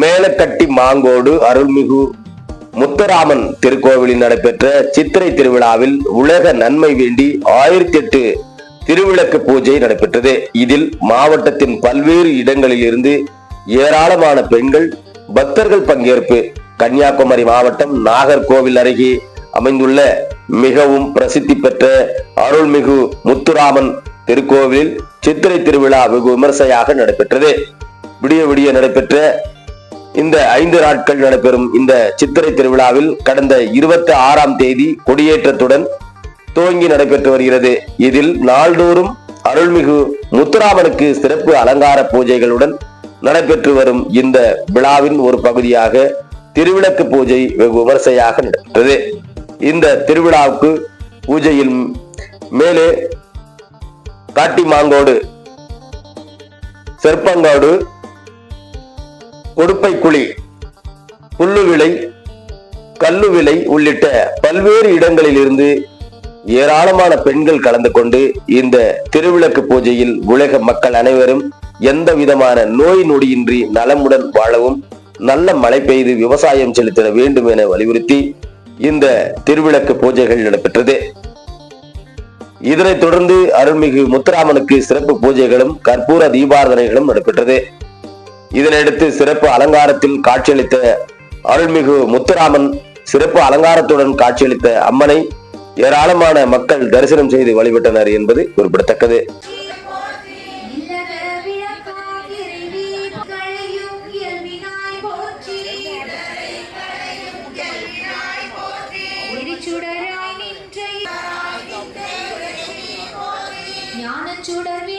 மேலக்கட்டி மாங்கோடு அருள்மிகு முத்தராமன் திருக்கோவிலில் நடைபெற்ற சித்திரை திருவிழாவில் உலக நன்மை வேண்டி ஆயிரத்தி எட்டு திருவிளக்கு பூஜை நடைபெற்றது. இதில் மாவட்டத்தின் பல்வேறு இடங்களில் இருந்து ஏராளமான பெண்கள் பக்தர்கள் பங்கேற்பு. கன்னியாகுமரி மாவட்டம் நாகர்கோவில் அருகே அமைந்துள்ள மிகவும் பிரசித்தி பெற்ற அருள்மிகு முத்துராமன் திருக்கோவிலில் சித்திரை திருவிழா வெகு விமர்சையாக நடைபெற்றது. விடிய விடிய நடைபெற்ற இந்த ஐந்து நாட்கள் நடைபெறும் இந்த சித்திரை திருவிழாவில் கடந்த இருபத்தி ஆறாம் தேதி கொடியேற்றத்துடன் துவங்கி நடைபெற்று வருகிறது. இதில் நாள்தோறும் அருள்மிகு முத்துராமனுக்கு சிறப்பு அலங்கார பூஜைகளுடன் நடைபெற்று வரும் இந்த விழாவின் ஒரு பகுதியாக திருவிளக்கு பூஜை வெகு விமர்சையாக நடைபெற்றது. இந்த திருவிழாவுக்கு பூஜையில் மேலே காட்டி மாங்கோடு கொடுப்பைக்குழி புல்லு விலை கல்லு விலை உள்ளிட்ட பல்வேறு இடங்களில் இருந்து ஏராளமான பெண்கள் கலந்து கொண்டு இந்த திருவிளக்கு பூஜையில் உலக மக்கள் அனைவரும் எந்த விதமான நோய் நொடியின்றி நலமுடன் வாழவும் நல்ல மழை பெய்து விவசாயம் செலுத்திட வேண்டும் என வலியுறுத்தி இந்த திருவிளக்கு பூஜைகள் நடைபெற்றது. இதனைத் தொடர்ந்து அருள்மிகு முத்துராமனுக்கு சிறப்பு பூஜைகளும் கற்பூர தீபாரதனைகளும் நடைபெற்றது. இதனையடுத்து சிறப்பு அலங்காரத்தில் காட்சியளித்த அருள்மிகு முத்துராமன் சிறப்பு அலங்காரத்துடன் காட்சியளித்த அம்மனை ஏராளமான மக்கள் தரிசனம் செய்து வழிபட்டனர் என்பது குறிப்பிடத்தக்கது. ஞானச்சுடர் விள